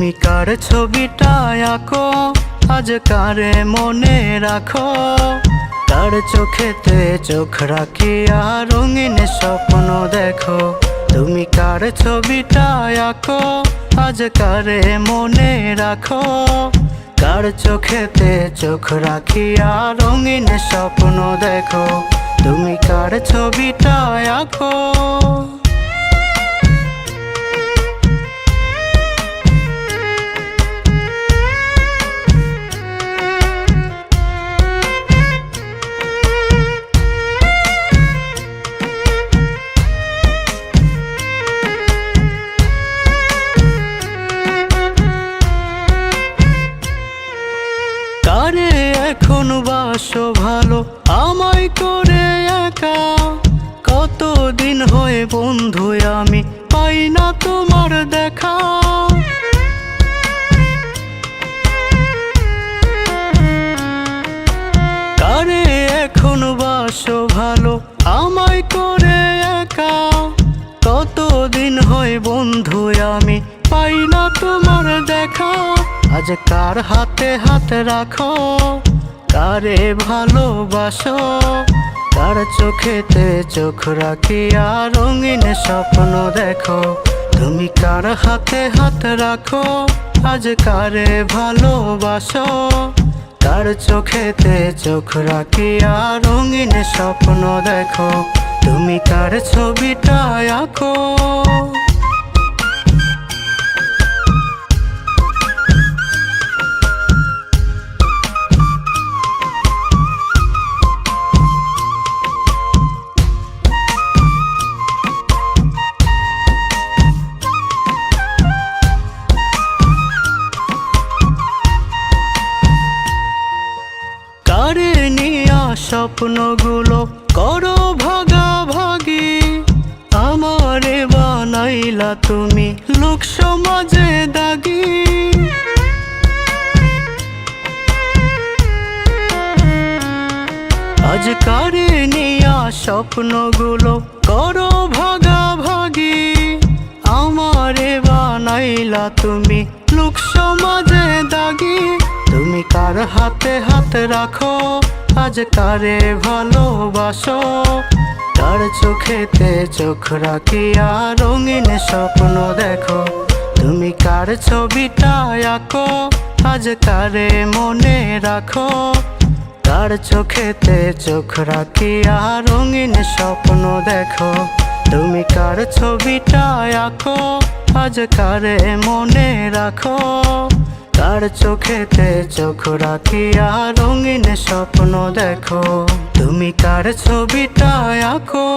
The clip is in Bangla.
তুমি কার ছবিটা আঁকো? আজ কারে মনে রাখো। তার চোখেতে চোখ রাখিয়া রঙিন স্বপ্ন দেখো। তুমি কার ছবিটা আঁকো? আজ কারে মনে রাখো। কার চোখেতে চোখ রাখিয়া রঙিন স্বপ্ন দেখো। তুমি কার ছবিটা আঁকো? এখন বাসো ভালো, আমায় করে একা। কতদিন হয়ে বন্ধু, আমি পাই না তোমার দেখা। কারে এখন বাসো ভালো, আমায় করে একা। কতদিন হয় বন্ধু, আমি পাই না তোমার দেখা। আজ কার হাতে হাত রাখো? কারে ভালোবাসো, তার চোখেতে চোখ রাখিয়া রঙিন স্বপ্ন দেখো। তুমি কার হাতে হাত রাখো, আজ কারে ভালোবাসো? তার চোখেতে চোখ রাখিয়া রঙিন স্বপ্ন দেখো। তুমি কার ছবিটা আঁকো? কারে নিয়া স্বপ্নগুলো করো ভাগাভাগি। আমারে বানাইলা তুমি লোক সমাজে দাগি। আজ কারে নিয়া স্বপ্নগুলো করো ভাগাভাগি। আমারে বানাইলা তুমি লোক সমাজে দাগি। তুমি কার হাতে হাত রাখো, আজ কারে ভালোবাসো? তার চোখেতে চোখ রাখিয়া রঙিন স্বপ্ন দেখো। তুমি কার ছবিটা আঁকো, আজ কারে মনে রাখো? তার চোখেতে চোখ রাখিয়া রঙিন স্বপ্ন দেখো। তুমি কার ছবিটা আঁকো, আজ কারে মনে রাখো? তার চোখেতে চোখ রাখিয়া রঙিন স্বপ্ন দেখো। তুমি কার ছবিটা আঁকো?